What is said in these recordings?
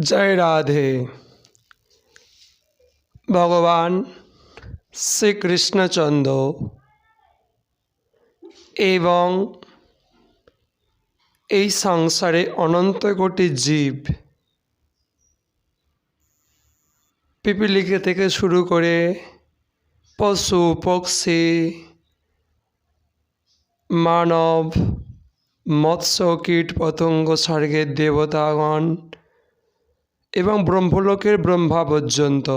জয় রাধে। ভগবান শ্রীকৃষ্ণচন্দ্র এবং এই সংসারে অনন্ত কোটি জীব পিপিলিকা থেকে শুরু করে পশু, পক্ষী, মানব, মৎস্য, কীট, পতঙ্গ, স্বর্গের দেবতাগণ এবং ব্রহ্মলোকের ব্রহ্মা পর্যন্ত।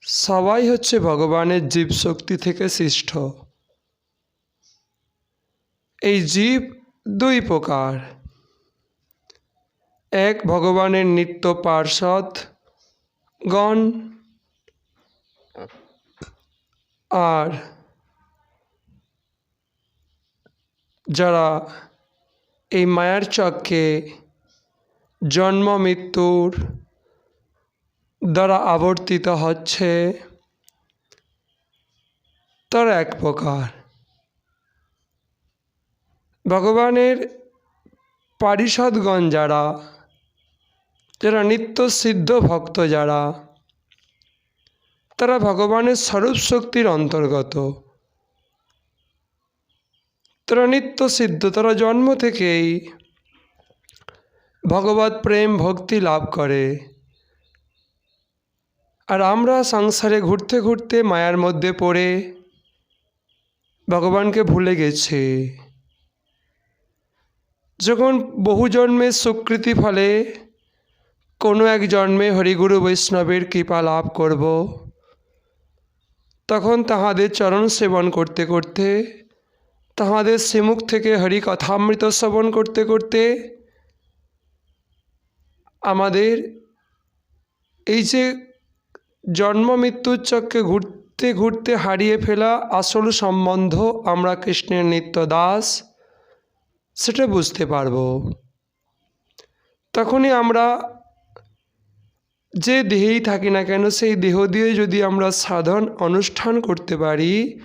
সবাই হচ্ছে ভগবানের জীব শক্তি থেকে সৃষ্ট। এই জীব দুই প্রকার। এক, ভগবানের নিত্য পার্ষদ গণ। আর যারা এই মায়ার চক্রে জন্ম মৃত্যুর দ্বারা আবর্তিত হচ্ছে তার এক প্রকার। ভগবানের পারিষদগণ যারা যারা নিত্য সিদ্ধ ভক্ত যারা, তারা ভগবানের স্বরূপ শক্তির অন্তর্গত। তারা নিত্য সিদ্ধ, তারা জন্ম থেকেই ভগবত প্রেম ভক্তি লাভ করে। আর আমরা সংসারে ঘুরতে ঘুরতে মায়ার মধ্যে পড়ে, ভগবানকে ভুলে গেছি। যখন বহু জন্মের স্বীকৃতি ফলে, কোনো এক জন্মে হরিগুরু বৈষ্ণবের কৃপা লাভ করব, তখন তাহাদের চরণ সেবন করতে করতে, তাহাদের শ্রীমুখ থেকে হরি কথামৃত শ্রবণ করতে করতে আমাদের এই যে জন্ম মৃত্যুর চক্রে ঘুরতে ঘুরতে হারিয়ে ফেলা আসল সম্বন্ধ আমরা কৃষ্ণের নিত্য দাস, সেটা বুঝতে পারব। তখনই আমরা যে দেহেই থাকি না কেন, সেই দেহ দিয়ে যদি আমরা সাধন, অনুষ্ঠান করতে পারি,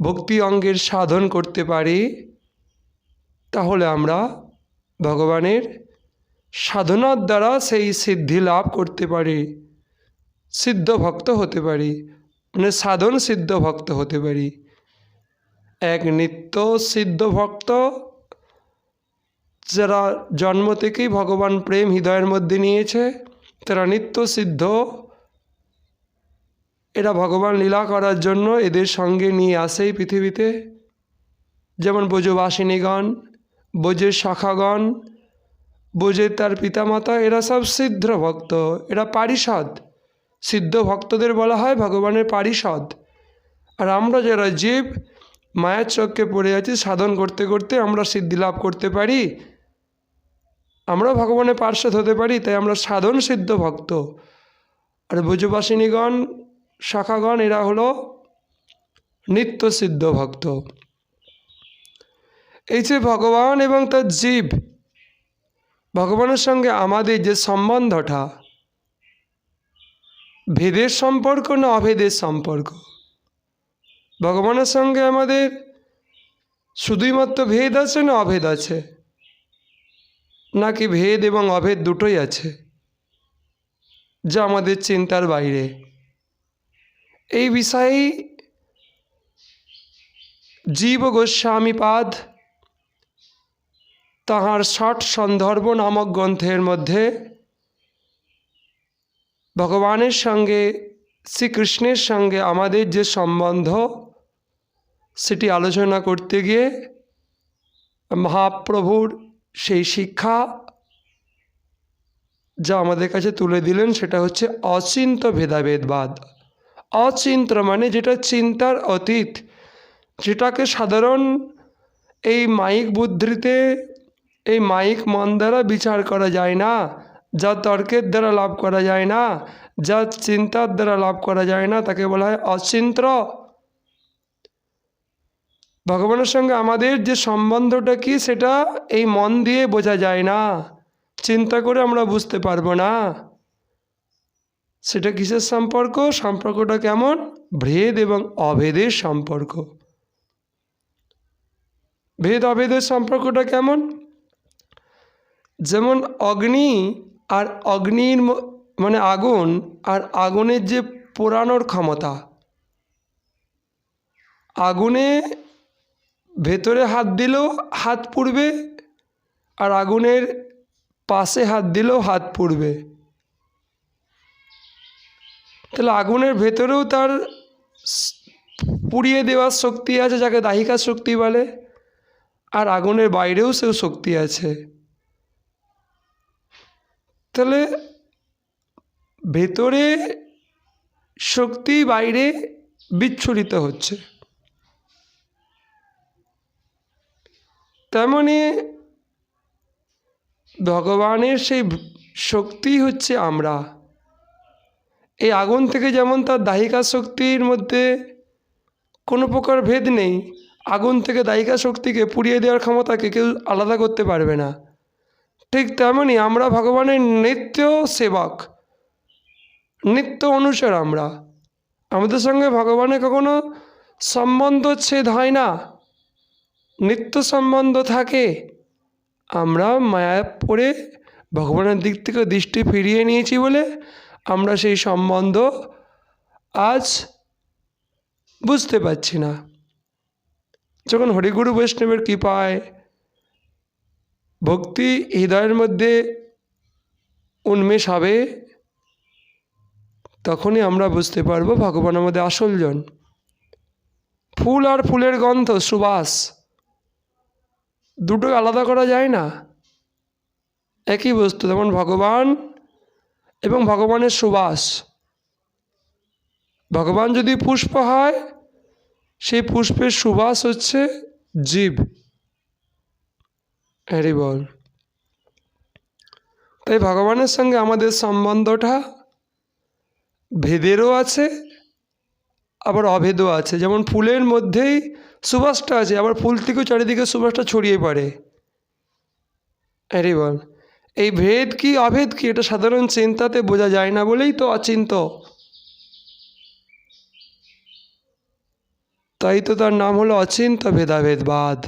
ভক্তি অঙ্গের সাধন করতে পারি, তাহলে আমরা ভগবানের সাধনার দ্বারা সেই সিদ্ধি লাভ করতে পারি, সিদ্ধ ভক্ত হতে পারি মানে সাধন সিদ্ধ ভক্ত হতে পারি। এক নিত্য সিদ্ধ ভক্ত, যারা জন্ম থেকেই ভগবান প্রেম হৃদয়ের মধ্যে নিয়েছে, তারা নিত্য সিদ্ধ। এরা ভগবান লীলা করার জন্য এদের সঙ্গে নিয়ে আসে পৃথিবীতে। যেমন ব্রজবাসিনীগণ ব্রজের শাখাগণ ব্রজের তার পিতামাতা, এরা সব সিদ্ধ ভক্ত এরা পারিষদ। সিদ্ধ ভক্তদের বলা হয় ভগবানের পারিষদ। আর আমরা যারা জীব, মায়ের চক্কে পড়ে আছি, সাধন করতে করতে আমরা সিদ্ধি লাভ করতে পারি। আমরা ভগবানের পার্শ্বদ হতে পারি, তাই আমরা সাধন সিদ্ধ ভক্ত আর ব্রজবাসিনীগণ, শাখাগণ, এরা হলো নিত্য সিদ্ধ ভক্ত এই যে ভগবান এবং তার জীব ভগবানের সঙ্গে আমাদের যে সম্বন্ধটা, ভেদের সম্পর্ক না অভেদের সম্পর্ক? ভগবানের সঙ্গে আমাদের শুধুই মাত্র ভেদ আছে না অভেদ আছে? নাকি ভেদ এবং অভেদ দুটোই আছে? যা আমাদের চিন্তার বাইরে। এই বিষয়েই জীব গোস্বামীপাদ তাহার ষট সন্দর্ভ নামক গ্রন্থের মধ্যে ভগবানের সঙ্গে, শ্রীকৃষ্ণের সঙ্গে আমাদের যে সম্বন্ধ, সেটি আলোচনা করতে গিয়ে মহাপ্রভুর সেই শিক্ষা যা আমাদের কাছে তুলে দিলেন, সেটা হচ্ছে অচিন্ত ভেদাভেদবাদ। অচিন্ত মানে যেটা চিন্তার অতীত, যেটাকে সাধারণ এই মাইক বুদ্ধিতে এই মাইক মন দ্বারা বিচার করা যায় না, যা তর্কের দ্বারা লাভ করা যায় না, যা চিন্তার দ্বারা লাভ করা যায় না, তাকে বলা হয় অচিন্ত্র। ভগবানের সঙ্গে আমাদের যে সম্বন্ধটা কি, সেটা এই মন দিয়ে বোঝা যায় না। চিন্তা করে আমরা বুঝতে পারব না। সেটা কিসের সম্পর্ক? সম্পর্কটা কেমন? ভেদ এবং অভেদের সম্পর্ক। ভেদ অভেদের সম্পর্কটা কেমন? যেমন অগ্নি আর অগ্নির মানে আগুন আর আগুনের যে পোড়ানোর ক্ষমতা। আগুনে ভেতরে হাত দিলেও হাত পুড়বে আর আগুনের পাশে হাত দিলেও হাত পুড়বে। তাহলে আগুনের ভেতরেও তার পুড়িয়ে দেওয়ার শক্তি আছে যাকে দাহিকা শক্তি বলে, আর আগুনের বাইরেও সেও শক্তি আছে। তাহলে ভেতরে শক্তি বাইরে বিচ্ছুরিত হচ্ছে। তেমনি ভগবানের সেই শক্তি হচ্ছে আমরা। এই আগুন থেকে যেমন তার দাহিকা শক্তির মধ্যে কোনো প্রকার ভেদ নেই, আগুন থেকে দাহিকা শক্তিকে পুড়িয়ে দেওয়ার ক্ষমতাকে কেউ আলাদা করতে পারবে না। ঠিক তেমনই আমরা ভগবানের নিত্য সেবক, নিত্য অনুসার আমরা। আমাদের সঙ্গে ভগবানের কখনো সম্বন্ধ ছেদ হয় না। নিত্য সম্বন্ধ থাকে। আমরা মায়া পড়ে ভগবানের দিক থেকে দৃষ্টি ফিরিয়ে নিয়েছি বলে আমরা সেই সম্বন্ধ আজ বুঝতে পারছি না। যখন হরিগুরু বৈষ্ণবের কৃপায় ভক্তি হৃদয়ের মধ্যে উন্মেষ হবে, তখনই আমরা বুঝতে পারব ভগবান আমাদের আসলজন ফুল আর ফুলের গন্ধ, সুবাস দুটো আলাদা করা যায় না। একই বস্তু, যেমন ভগবান এবং ভগবানের সুবাস। ভগবান যদি পুষ্প হয়, সেই পুষ্পের সুবাস হচ্ছে জীব। হ্যারি বল। তাই ভগবানের সঙ্গে আমাদের সম্বন্ধটা ভেদেরও আছে, আবার অভেদও আছে। যেমন ফুলের মধ্যেই সুবাসটা আছে, আবার ফুল থেকেও চারিদিকে সুবাসটা ছড়িয়ে পড়ে। আরে বল। এই ভেদ কি, অভেদ কি, এটা সাধারণ চিন্তাতে বোঝা যায় না বলেই তো অচিন্ত। তাই তো তার নাম হলো অচিন্ত ভেদাভেদবাদ